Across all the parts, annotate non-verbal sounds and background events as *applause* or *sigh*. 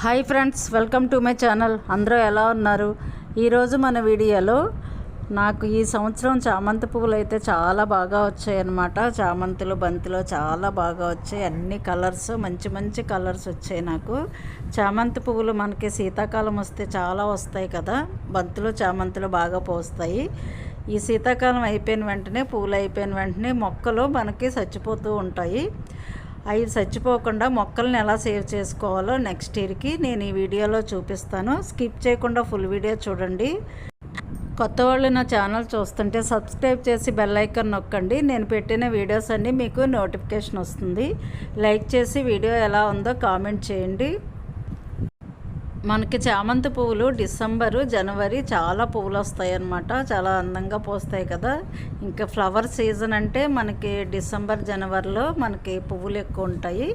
Hi friends welcome to my channel. అందరూ ఎలా ఉన్నారు? ఈరోజు మన వీడియోలో నాకు ఈ సంవత్సరం చామంతి పువ్వులు అయితే చాలా బాగా వచ్చాయన్నమాట చామంతులు బంతిలో చాలా బాగా వచ్చాయి. అన్ని కలర్స్ మంచి మంచి కలర్స్ వచ్చాయి నాకు. చామంతి పువ్వులు మనకి శీతాకాలం వస్తే చాలా వస్తాయి కదా. బంతులు చామంతులు బాగా పోస్తాయి. ఈ శీతాకాలం అయిపోయిన వెంటనే పువ్వులు అయిపోయిన వెంటనే మొక్కలు మనకి చచ్చిపోతూ ఉంటాయి. అవి చచ్చిపోకుండా మొక్కల్ని ఎలా సేవ్ చేసుకోవాలో నెక్స్ట్ ఇయర్కి నేను ఈ వీడియోలో చూపిస్తాను. స్కిప్ చేయకుండా ఫుల్ వీడియో చూడండి. కొత్త వాళ్ళు నా ఛానల్ చూస్తుంటే సబ్స్క్రైబ్ చేసి బెల్ ఐకాన్ నొక్కండి. నేను పెట్టిన వీడియోస్ అన్నీ మీకు నోటిఫికేషన్ వస్తుంది. లైక్ చేసి వీడియో ఎలా ఉందో కామెంట్ చేయండి. మనకి చామంతి పువ్వులు డిసెంబరు జనవరి చాలా పువ్వులు వస్తాయి అన్నమాట చాలా అందంగా పోస్తాయి కదా. ఇంకా ఫ్లవర్ సీజన్ అంటే మనకి డిసెంబర్ జనవరిలో మనకి పువ్వులు ఎక్కువ ఉంటాయి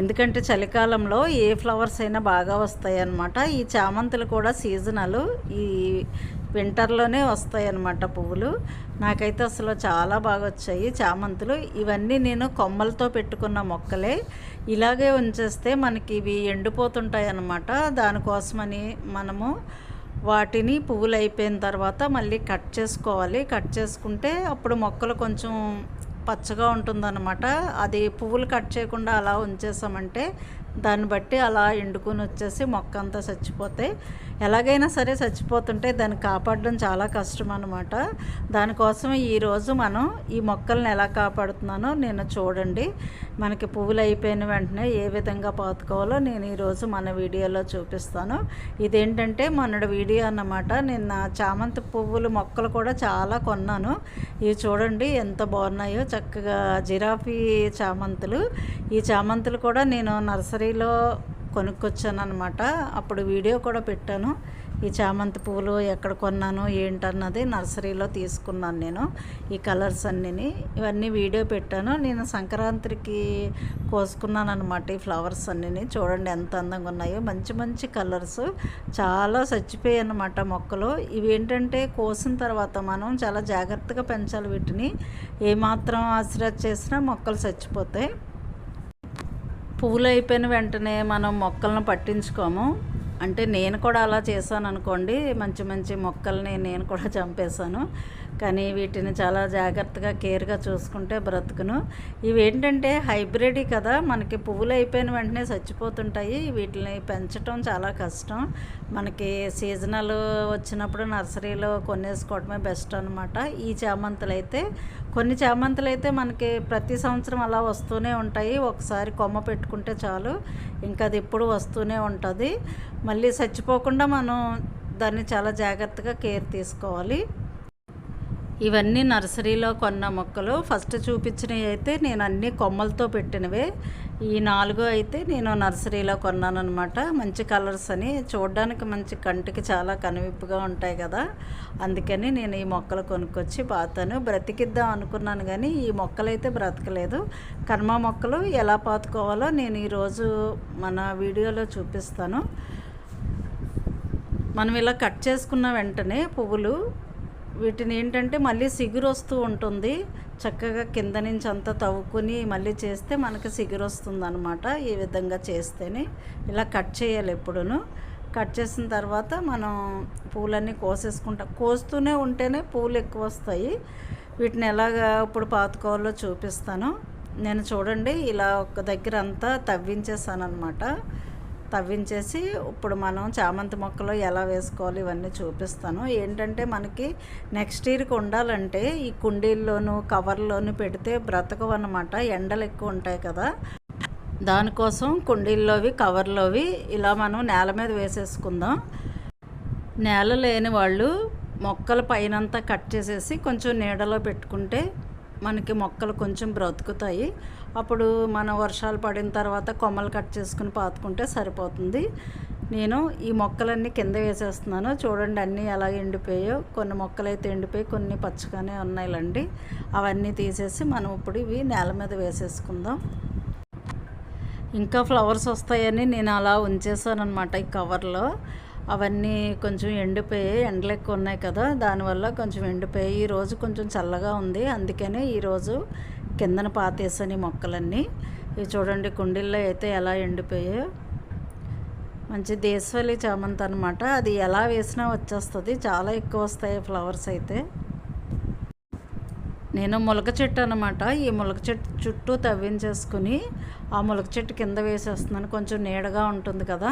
ఎందుకంటే చలికాలంలో ఏ ఫ్లవర్స్ అయినా బాగా వస్తాయి అన్నమాట ఈ చామంతులు కూడా సీజనల్. ఈ వింటర్లోనే వస్తాయి అన్నమాట పువ్వులు. నాకైతే అసలు చాలా బాగా వచ్చాయి చామంతులు. ఇవన్నీ నేను కొమ్మలతో పెట్టుకున్న మొక్కలే. ఇలాగే ఉంచేస్తే మనకి ఇవి ఎండిపోతుంటాయి అన్నమాట దానికోసమని మనము వాటిని పువ్వులు అయిపోయిన తర్వాత మళ్ళీ కట్ చేసుకోవాలి. కట్ చేసుకుంటే అప్పుడు మొక్కలు కొంచెం పచ్చగా ఉంటుందన్నమాట. అది పువ్వులు కట్ చేయకుండా అలా ఉంచేసామంటే దాన్ని బట్టి అలా ఎండుకొని వచ్చేసి మొక్క అంతా చచ్చిపోతే ఎలాగైనా సరే చచ్చిపోతుంటే దాన్ని కాపాడడం చాలా కష్టం అనమాట దానికోసం ఈరోజు మనం ఈ మొక్కల్ని ఎలా కాపాడుతున్నానో నేను చూడండి. మనకి పువ్వులు అయిపోయిన వెంటనే ఏ విధంగా పాతుకోవాలో నేను ఈరోజు మన వీడియోలో చూపిస్తాను. ఇదేంటంటే మొన్నటి వీడియో అన్నమాట. నిన్న చామంతి పువ్వులు మొక్కలు కూడా చాలా కొన్నాను. ఇవి చూడండి ఎంత బాగున్నాయో. చక్కగా జిరాఫీ చామంతులు. ఈ చామంతులు కూడా నేను నర్సరీ నర్సరీలో కొనుక్కొచ్చాను అనమాట అప్పుడు వీడియో కూడా పెట్టాను. ఈ చామంతి పువ్వులు ఎక్కడ కొన్నాను ఏంటన్నది నర్సరీలో తీసుకున్నాను నేను ఈ కలర్స్ అన్నీ ఇవన్నీ వీడియో పెట్టాను. నేను సంక్రాంతికి కోసుకున్నాను అనమాట ఈ ఫ్లవర్స్ అన్నీ చూడండి ఎంత అందంగా ఉన్నాయో. మంచి మంచి కలర్స్. చాలా చచ్చిపోయాయి అన్నమాట మొక్కలు. ఇవి ఏంటంటే కోసిన తర్వాత మనం చాలా జాగ్రత్తగా పెంచాలి వీటిని. ఏమాత్రం ఆశ్రయ చేసినా మొక్కలు చచ్చిపోతాయి. పువ్వులు అయిపోయిన వెంటనే మనం మొక్కలను పట్టించుకోము. అంటే నేను కూడా అలా చేశాను అనుకోండి మంచి మంచి మొక్కల్ని నేను కూడా చంపేశాను. కానీ వీటిని చాలా జాగ్రత్తగా కేర్గా చూసుకుంటే బ్రతుకును. ఇవి ఏంటంటే హైబ్రిడ్ కదా మనకి పువ్వులు అయిపోయిన వెంటనే చచ్చిపోతుంటాయి. వీటిని పెంచడం చాలా కష్టం. మనకి సీజనల్ వచ్చినప్పుడు నర్సరీలో కొనేసుకోవడమే బెస్ట్ అనమాట ఈ చామంతులు అయితే కొన్ని చామంతులు అయితే మనకి ప్రతి సంవత్సరం అలా వస్తూనే ఉంటాయి. ఒకసారి కొమ్మ పెట్టుకుంటే చాలు ఇంకా అది ఎప్పుడు వస్తూనే ఉంటుంది. మళ్ళీ చచ్చిపోకుండా మనం దాన్ని చాలా జాగ్రత్తగా కేర్ తీసుకోవాలి. ఇవన్నీ నర్సరీలో కొన్న మొక్కలు. ఫస్ట్ చూపించినవి అయితే నేను అన్ని కొమ్మలతో పెట్టినవే. ఈ నాలుగు అయితే నేను నర్సరీలో కొన్నాను అనమాట మంచి కలర్స్ అని. చూడడానికి మంచి కంటికి చాలా కనువిప్పుగా ఉంటాయి కదా. అందుకని నేను ఈ మొక్కలు కొనుక్కొచ్చి పాతాను. బ్రతికిద్దాం అనుకున్నాను కానీ ఈ మొక్కలైతే బ్రతకలేదు. కర్మ మొక్కలు ఎలా పాతుకోవాలో నేను ఈరోజు మన వీడియోలో చూపిస్తాను. మనం ఇలా కట్ చేసుకున్న వెంటనే పువ్వులు వీటిని ఏంటంటే మళ్ళీ సిగురు వస్తూ ఉంటుంది. చక్కగా కింద నుంచి అంతా తవ్వుకుని మళ్ళీ చేస్తే మనకి సిగురు వస్తుంది అనమాట ఈ విధంగా చేస్తేనే. ఇలా కట్ చేయాలి ఎప్పుడును. కట్ చేసిన తర్వాత మనం పూలన్నీ కోసేసుకుంటాం కోస్తూనే ఉంటేనే పూలు ఎక్కువ వస్తాయి. వీటిని ఎలాగా ఇప్పుడు పాతుకోవాలో చూపిస్తాను. నేను చూడండి ఇలా ఒక దగ్గర అంతా తవ్వించేసాను అనమాట తవ్వించేసి ఇప్పుడు మనం చామంతి మొక్కలు ఎలా వేసుకోవాలి ఇవన్నీ చూపిస్తాను. ఏంటంటే మనకి నెక్స్ట్ ఇయర్కి ఉండాలంటే ఈ కుండీల్లోనూ కవర్లోనూ పెడితే బ్రతకవు అనమాట ఎండలు ఎక్కువ ఉంటాయి కదా. దానికోసం కుండీల్లోవి కవర్లోవి ఇలా మనం నేల మీద వేసేసుకుందాం. నేల లేని వాళ్ళు మొక్కల పైనంతా కట్ చేసేసి కొంచెం నీడలో పెట్టుకుంటే మనకి మొక్కలు కొంచెం బ్రతుకుతాయి. అప్పుడు మన వర్షాలు పడిన తర్వాత కొమ్మలు కట్ చేసుకుని పాతుకుంటే సరిపోతుంది. నేను ఈ మొక్కలన్నీ కింద వేసేస్తున్నాను. చూడండి అన్నీ ఎలా ఎండిపోయాయో. కొన్ని మొక్కలు అయితే ఎండిపోయి కొన్ని పచ్చగానే ఉన్నాయిలండి. అవన్నీ తీసేసి మనం ఇప్పుడు ఇవి నేల మీద వేసేసుకుందాం. ఇంకా ఫ్లవర్స్ వస్తాయని నేను అలా ఉంచేసాను అనమాట ఈ కవర్లో. అవన్నీ కొంచెం ఎండిపోయి ఎండలు ఎక్కువ ఉన్నాయి కదా. దానివల్ల కొంచెం ఎండిపోయాయి. ఈరోజు కొంచెం చల్లగా ఉంది. అందుకనే ఈరోజు కిందన పాతేసని మొక్కలన్నీ. ఇవి చూడండి కుండీల్లో అయితే ఎలా ఎండిపోయాయో. మంచి దేశవాళీ చామంతి అనమాట అది ఎలా వేసినా వచ్చేస్తుంది. చాలా ఎక్కువ వస్తాయి ఫ్లవర్స్ అయితే. నేను మొలక చెట్టు అనమాట ఈ మొలక చెట్టు చుట్టూ తవ్వించేసుకుని ఆ మొలక చెట్టు కింద వేసేస్తున్నాను. కొంచెం నీడగా ఉంటుంది కదా.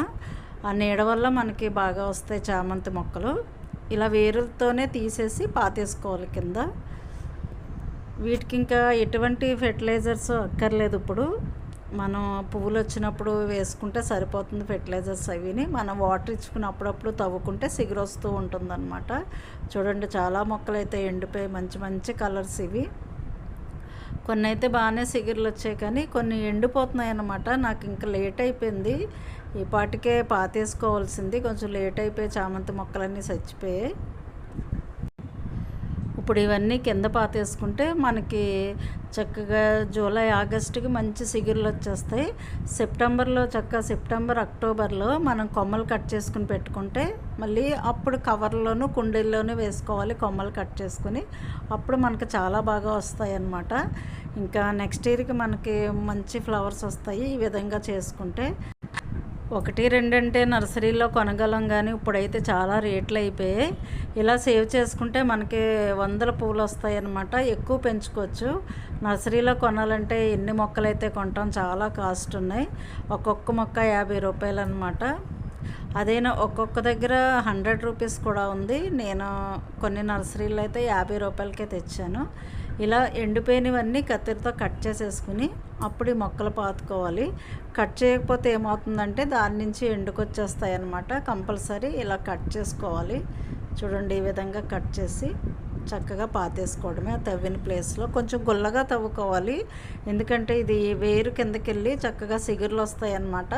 ఆ నీడ వల్ల మనకి బాగా వస్తాయి చామంతి మొక్కలు. ఇలా వేరులతోనే తీసేసి పాతేసుకోవాలి కింద. వీటికి ఇంకా ఎటువంటి ఫెర్టిలైజర్స్ అక్కర్లేదు ఇప్పుడు. మనం పువ్వులు వచ్చినప్పుడు వేసుకుంటే సరిపోతుంది ఫెర్టిలైజర్స్ అవిని. మనం వాటర్ ఇచ్చుకుని అప్పుడప్పుడు తవ్వుకుంటే సిగురొస్తూ ఉంటుందన్నమాట. చూడండి చాలా మొక్కలు అయితే ఎండిపోయి మంచి మంచి కలర్స్ ఇవి. కొన్ని అయితే బాగానే సిగురులు వచ్చాయి కానీ కొన్ని ఎండిపోతున్నాయి అన్నమాట నాకు ఇంకా లేట్ అయిపోయింది. ఈ పాటికే పాతేసుకోవాల్సింది. కొంచెం లేట్ అయిపోయి చామంతి మొక్కలన్నీ చచ్చిపోయాయి. ఇప్పుడు ఇవన్నీ కింద పాతేసుకుంటే మనకి చక్కగా జూలై ఆగస్టుకి మంచి సిగురులు వచ్చేస్తాయి. సెప్టెంబర్లో చక్కగా సెప్టెంబర్ అక్టోబర్లో మనం కొమ్మలు కట్ చేసుకుని పెట్టుకుంటే మళ్ళీ అప్పుడు కవర్లోను కుండీల్లోనూ వేసుకోవాలి కొమ్మలు కట్ చేసుకుని. అప్పుడు మనకు చాలా బాగా వస్తాయి అన్నమాట ఇంకా నెక్స్ట్ ఇయర్కి మనకి మంచి ఫ్లవర్స్ వస్తాయి ఈ విధంగా చేసుకుంటే. ఒకటి రెండంటే నర్సరీలో కొనగలం కానీ ఇప్పుడైతే చాలా రేట్లు అయిపోయాయి. ఇలా సేవ్ చేసుకుంటే మనకి వందల పూలు వస్తాయి అన్నమాట ఎక్కువ పెంచుకోవచ్చు. నర్సరీలో కొనాలంటే ఎన్ని మొక్కలు అయితే కొంటాం చాలా కాస్ట్ ఉన్నాయి. ఒక్కొక్క మొక్క యాభై రూపాయలు అనమాట అదేనా ఒక్కొక్క దగ్గర హండ్రెడ్ రూపీస్ కూడా ఉంది. నేను కొన్ని నర్సరీలో అయితే యాభై రూపాయలకే తెచ్చాను. ఇలా ఎండిపోయినవన్నీ కత్తిరితో కట్ చేసేసుకుని అప్పుడు ఈ మొక్కలు పాతుకోవాలి. కట్ చేయకపోతే ఏమవుతుందంటే దాని నుంచి ఎండుకొచ్చేస్తాయి అన్నమాట కంపల్సరీ ఇలా కట్ చేసుకోవాలి. చూడండి ఈ విధంగా కట్ చేసి చక్కగా పాతేసుకోవడమే ఆ తవ్విన ప్లేస్లో. కొంచెం గుల్లగా తవ్వుకోవాలి. ఎందుకంటే ఇది వేరు కిందకి వెళ్ళి చక్కగా సిగురులు వస్తాయి అన్నమాట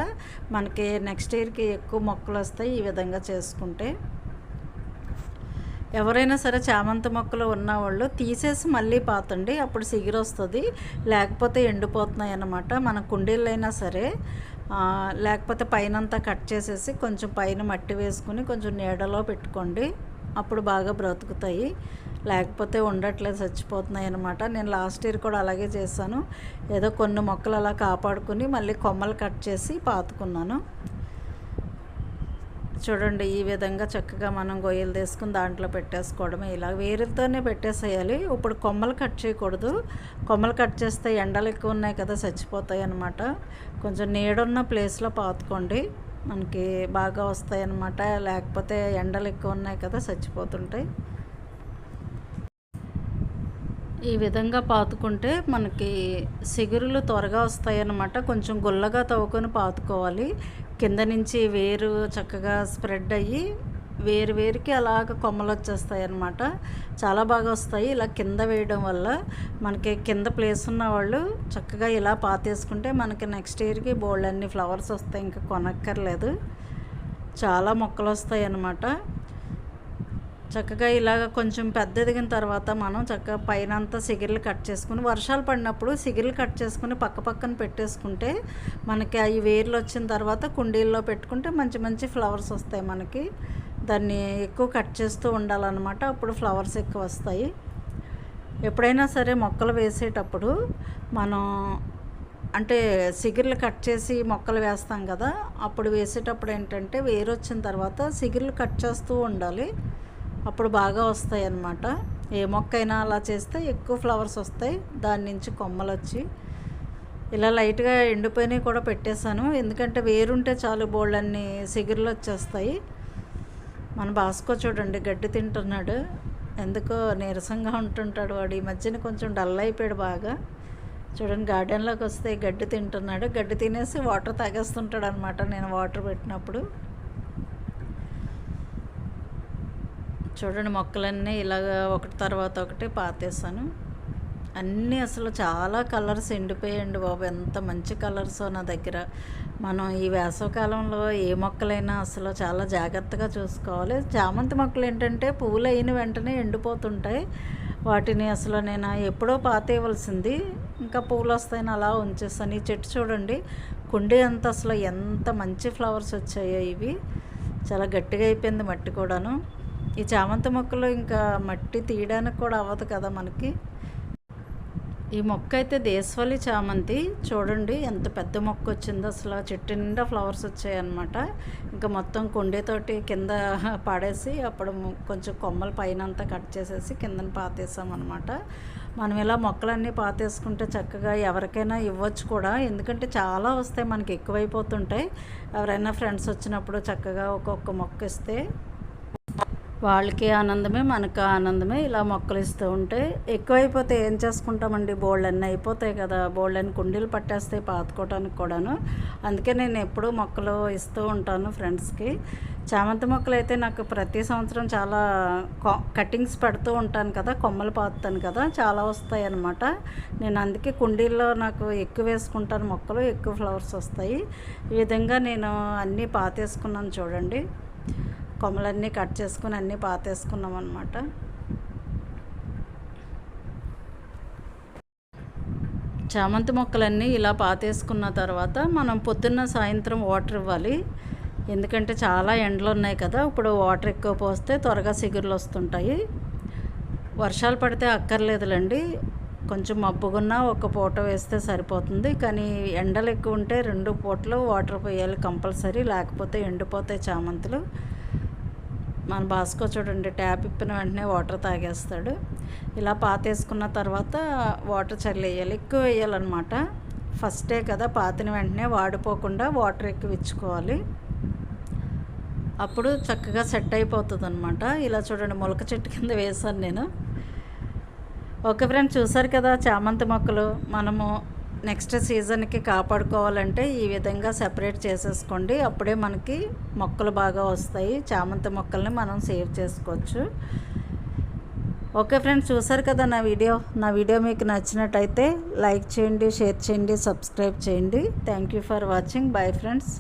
మనకి నెక్స్ట్ ఇయర్కి ఎక్కువ మొక్కలు వస్తాయి ఈ విధంగా చేసుకుంటే. ఎవరైనా సరే చామంతి మొక్కలు ఉన్నవాళ్ళు తీసేసి మళ్ళీ పాతండి అప్పుడు సిగిరి వస్తుంది. లేకపోతే ఎండిపోతున్నాయి అన్నమాట. మన కుండీలైనా సరే లేకపోతే పైనంతా కట్ చేసేసి కొంచెం పైన మట్టి వేసుకుని కొంచెం నీడలో పెట్టుకోండి. అప్పుడు బాగా బ్రతుకుతాయి. లేకపోతే ఉండట్లేదు చచ్చిపోతున్నాయి అనమాట నేను లాస్ట్ ఇయర్ కూడా అలాగే చేశాను. ఏదో కొన్ని మొక్కలు అలా కాపాడుకుని మళ్ళీ కొమ్మలు కట్ చేసి పాతుకున్నాను. చూడండి ఈ విధంగా చక్కగా మనం గొయ్యలు తీసుకుని దాంట్లో పెట్టేసుకోవడమే. ఇలా వేరులతోనే పెట్టేసేయాలి. ఇప్పుడు కొమ్మలు కట్ చేయకూడదు. కొమ్మలు కట్ చేస్తే ఎండలు ఎక్కువ ఉన్నాయి కదా చచ్చిపోతాయి అనమాట కొంచెం నీడున్న ప్లేస్లో పాతుకోండి. మనకి బాగా వస్తాయి అన్నమాట లేకపోతే ఎండలు ఎక్కువ ఉన్నాయి కదా చచ్చిపోతుంటాయి. ఈ విధంగా పాతుకుంటే మనకి సిగురులు త్వరగా వస్తాయన్నమాట. కొంచెం గుల్లగా తవ్వుకొని పాతుకోవాలి. కింద నుంచి వేరు చక్కగా స్ప్రెడ్ అయ్యి వేరు వేరుకి అలాగ కొమ్మలు వచ్చేస్తాయి అన్నమాట చాలా బాగా వస్తాయి. ఇలా కింద వేయడం వల్ల మనకి కింద ప్లేస్ ఉన్న వాళ్ళు చక్కగా ఇలా పాతేసుకుంటే మనకి నెక్స్ట్ ఇయర్కి బోల్డ్ అన్ని ఫ్లవర్స్ వస్తాయి. ఇంకా కొనక్కర్లేదు. చాలా మొక్కలు వస్తాయి అన్నమాట చక్కగా ఇలాగ కొంచెం పెద్ద ఎదిగిన తర్వాత మనం చక్కగా పైన అంతా సిగిర్లు కట్ చేసుకుని వర్షాలు పడినప్పుడు సిగిర్లు కట్ చేసుకుని పక్క పక్కన పెట్టేసుకుంటే మనకి అవి వేర్లు వచ్చిన తర్వాత కుండీల్లో పెట్టుకుంటే మంచి మంచి ఫ్లవర్స్ వస్తాయి మనకి. దాన్ని ఎక్కువ కట్ చేస్తూ ఉండాలన్నమాట. అప్పుడు ఫ్లవర్స్ ఎక్కువ వస్తాయి. ఎప్పుడైనా సరే మొక్కలు వేసేటప్పుడు మనం అంటే సిగిర్లు కట్ చేసి మొక్కలు వేస్తాం కదా అప్పుడు వేసేటప్పుడు ఏంటంటే వేరు వచ్చిన తర్వాత సిగిర్లు కట్ చేస్తూ ఉండాలి. అప్పుడు బాగా వస్తాయి అన్నమాట. ఏ మొక్క అయినా అలా చేస్తే ఎక్కువ ఫ్లవర్స్ వస్తాయి. దాని నుంచి కొమ్మలు వచ్చి ఇలా లైట్గా ఎండిపోయినవి కూడా పెట్టేశాను. ఎందుకంటే వేరుంటే చాలు బోళ్ళన్నీ అన్ని సిగురులు వచ్చేస్తాయి మన బాస్కో చూడండి గడ్డి తింటున్నాడు. ఎందుకో నీరసంగా ఉంటుంటాడు వాడు. ఈ మధ్యన కొంచెం డల్ అయిపోయాడు బాగా. చూడండి గార్డెన్లోకి వస్తే గడ్డి తింటున్నాడు. గడ్డి తినేసి వాటర్ తాగేస్తుంటాడు అనమాట నేను వాటర్ పెట్టినప్పుడు. చూడండి మొక్కలన్నీ ఇలాగ ఒకటి తర్వాత ఒకటి పాతేసాను అన్నీ అసలు చాలా కలర్స్ ఎండిపోయాయండి బాబు. ఎంత మంచి కలర్స్ నా దగ్గర. మనం ఈ వేసవకాలంలో ఏ మొక్కలైనా అసలు చాలా జాగ్రత్తగా చూసుకోవాలి. చామంతి మొక్కలు ఏంటంటే పువ్వులు అయిన వెంటనే ఎండిపోతుంటాయి. వాటిని అసలు నేను ఎప్పుడో పాతేయవలసింది. ఇంకా పువ్వులు వస్తాయని అలా ఉంచేస్తాను ఈ చెట్టు చూడండి కుండీ అంతా అసలు ఎంత మంచి ఫ్లవర్స్ వచ్చాయో ఇవి. చాలా గట్టిగా అయిపోయింది మట్టి కూడాను. ఈ చామంతి మొక్కలు ఇంకా మట్టి తీయడానికి కూడా అవ్వదు కదా మనకి. ఈ మొక్క అయితే దేశవాళీ చామంతి. చూడండి ఎంత పెద్ద మొక్క వచ్చిందో అసలు. చెట్టు నిండా ఫ్లవర్స్ వచ్చాయి అనమాట ఇంకా మొత్తం కొండేతోటి కింద *laughs* పాడేసి అప్పుడు కొంచెం కొమ్మలు పైన అంతా కట్ చేసేసి కిందన పాతేసాం అనమాట మనం ఇలా మొక్కలన్నీ పాతేసుకుంటే చక్కగా ఎవరికైనా ఇవ్వచ్చు కూడా. ఎందుకంటే చాలా వస్తాయి మనకి ఎక్కువైపోతుంటాయి. ఎవరైనా ఫ్రెండ్స్ వచ్చినప్పుడు చక్కగా ఒక్కొక్క మొక్క ఇస్తే. వాళ్ళకి ఆనందమే మనకు ఆనందమే ఇలా మొక్కలు ఇస్తూ ఉంటే ఎక్కువైపోతే ఏం చేసుకుంటామండి? బోళ్ళన్నీ అన్నీ అయిపోతాయి కదా. బోల్డ్ కుండీలు పట్టేస్తాయి పాతుకోవడానికి కూడాను. అందుకే నేను ఎప్పుడూ మొక్కలు ఇస్తూ ఉంటాను ఫ్రెండ్స్కి. చామంతి మొక్కలు అయితే నాకు ప్రతి సంవత్సరం చాలా కటింగ్స్ పెడుతూ ఉంటాను కదా. కొమ్మలు పాతుతాను కదా. చాలా వస్తాయి అన్నమాట. నేను అందుకే కుండీల్లో నాకు ఎక్కువ వేసుకుంటాను మొక్కలు ఎక్కువ ఫ్లవర్స్ వస్తాయి. ఈ విధంగా నేను అన్నీ పాతేసుకున్నాను చూడండి. కొమ్మలన్నీ కట్ చేసుకుని అన్నీ పాతేసుకున్నాం అనమాట చామంతి మొక్కలన్నీ ఇలా పాతేసుకున్న తర్వాత మనం పొద్దున్న సాయంత్రం వాటర్ ఇవ్వాలి. ఎందుకంటే చాలా ఎండలు ఉన్నాయి కదా ఇప్పుడు వాటర్ ఎక్కువ పోస్తే త్వరగా సిగురులు వస్తుంటాయి. వర్షాలు పడితే అక్కర్లేదులండి. కొంచెం మబ్బుగున్నా ఒక పూట వేస్తే సరిపోతుంది. కానీ ఎండలు ఎక్కువ ఉంటే రెండు పూటలు వాటర్ పోయాలి కంపల్సరీ. లేకపోతే ఎండిపోతాయి చామంతులు. మన బాస్కో చూడండి ట్యాప్ ఇప్పిన వెంటనే వాటర్ తాగేస్తాడు. ఇలా పాతేసుకున్న తర్వాత వాటర్ చల్లేయాలి ఎక్కువ వేయాలన్నమాట. ఫస్టే కదా పాతిన వెంటనే వాడిపోకుండా వాటర్ ఎక్కువ ఇచ్చుకోవాలి. అప్పుడు చక్కగా సెట్ అయిపోతుంది అనమాట ఇలా చూడండి మొలక చెట్టు కింద వేసాను నేను. ఓకే ఫ్రెండ్స్ చూసారు కదా చామంతి మొక్కలు? మనము నెక్స్ట్ సీజన్కి కాపాడుకోవాలంటే ఈ విధంగా సెపరేట్ చేసేసుకోండి. అప్పుడే మనకి మొక్కలు బాగా వస్తాయి. చామంతి మొక్కల్ని మనం సేవ్ చేసుకోవచ్చు. ఓకే ఫ్రెండ్స్ చూసారు కదా నా వీడియో? నా వీడియో మీకు నచ్చినట్టయితే లైక్ చేయండి షేర్ చేయండి సబ్స్క్రైబ్ చేయండి. Thank you for watching. Bye friends.